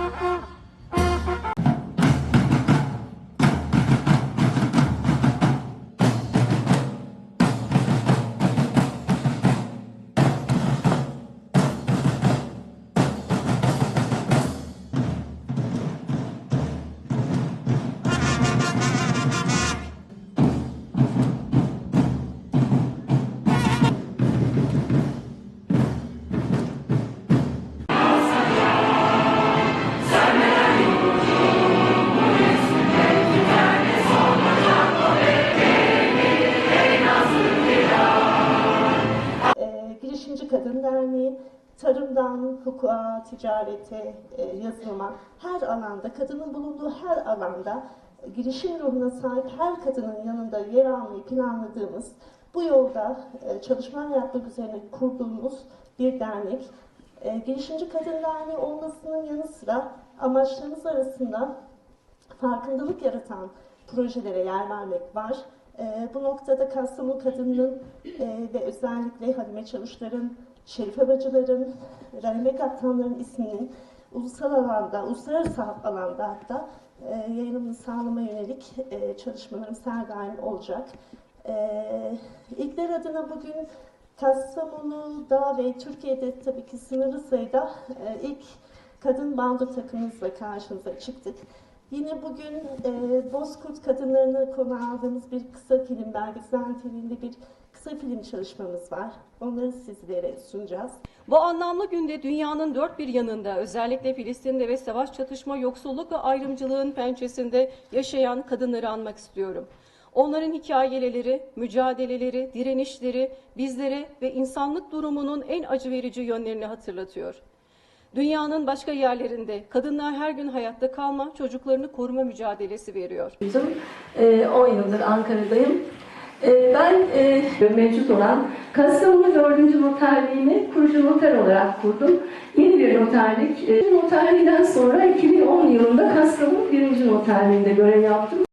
Ha ha ha! Hukuka, ticarete, e, yazılıma, her alanda, kadının bulunduğu her alanda e, girişim ruhuna sahip her kadının yanında yer almayı planladığımız, bu yolda e, çalışmalar yapmak üzerine kurduğumuz bir dernek. Girişimci Kadın Derneği olmasının yanı sıra amaçlarımız arasında farkındalık yaratan projelere yer vermek var. Ee, bu noktada Kastamonu kadınının e, ve özellikle Halime Çavuşlar'ın, Şerife Bacılar'ın, Rahime Kaptanlar'ın isminin ulusal alanda, uluslararası alanda hatta e, yayınımını sağlama yönelik e, çalışmalarımız her olacak. E, İlkler adına bugün Kastamonu'da ve Türkiye'de tabii ki sınırlı sayıda e, ilk kadın bando takımımızla karşınıza çıktık. Yine bugün e, Bozkurt kadınlarını konu aldığımız bir kısa film, belgesel niteliğinde bir kısa film çalışmamız var. Onları sizlere sunacağız. Bu anlamlı günde dünyanın dört bir yanında özellikle Filistin'de ve savaş çatışma, yoksulluk ve ayrımcılığın pençesinde yaşayan kadınları anmak istiyorum. Onların hikayeleri, mücadeleleri, direnişleri bizlere ve insanlık durumunun en acı verici yönlerini hatırlatıyor. Dünyanın başka yerlerinde kadınlar her gün hayatta kalma, çocuklarını koruma mücadelesi veriyor. Bizim, e, 10 yıldır Ankara'dayım. E, ben e, mevcut olan Kastamonu 4. Noterliğini kurucu noter olarak kurdum. Yeni bir noterlik. Noterliğinden sonra 2010 yılında Kastamonu 1. Noterliğinde görev yaptım.